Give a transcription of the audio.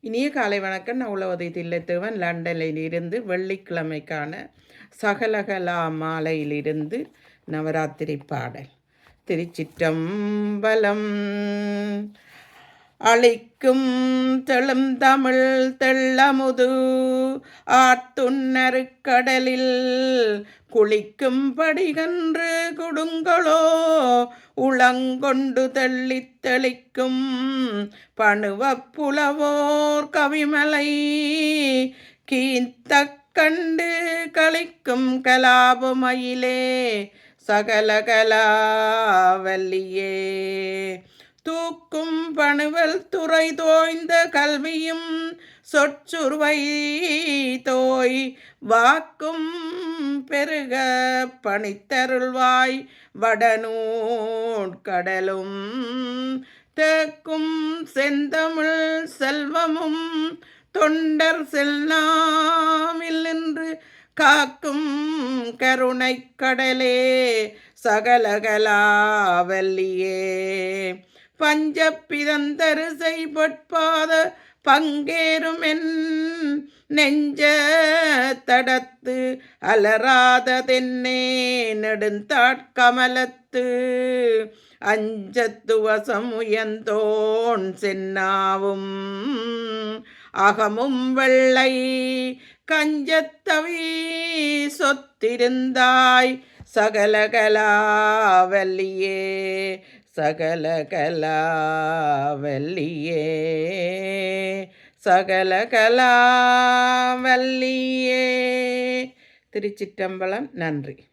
இனிய காலை வணக்கம். நான் உளவதி தில்லைத்தேவன். லண்டனில் இருந்து வெள்ளிக்கிழமைக்கான சகலகலா மாலையிலிருந்து நவராத்திரி பாடல். திருச்சிற்றம்பலம் அழைக்கும் தெளும் தமிழ் தெள்ளமுது. ஆத்துன்னருக்கடலில் குளிக்கும் படிகன்று கொடுங்களோ. உளங்கொண்டு தள்ளி தெளிக்கும் பணுவப்புலவோர் கவிமலை. கீத்த கண்டு கழிக்கும் கலாபமயிலே சகலகலா வல்லியே. தூக்கும் பணுவல் துறை தோய்ந்த கல்வியும் சொற்சுருவை தோய் வாக்கும் பெருக பணித்தருள்வாய் வடநூட்கடலும் தேக்கும் செந்தமிழ் செல்வமும் தொண்டர் செல்லாமில் நின்று காக்கும் கருணைக்கடலே கடலே சகலகலாவல்லியே பஞ்ச பிறந்தரிசை பொற்பாத பங்கேறும் என் நெஞ்ச தடத்து அலராததென்னே நெடுந்தாட்கமலத்து அஞ்சத்து வசமுயந்தோன் சென்னாவும் அகமும் வெள்ளை கஞ்சத்தவி சொத்திருந்தாய் சகலகலாவல்லியே சகலகலாவல்லியே சகலகலாவல்லியே. திருச்சிற்றம்பலம் நன்றி.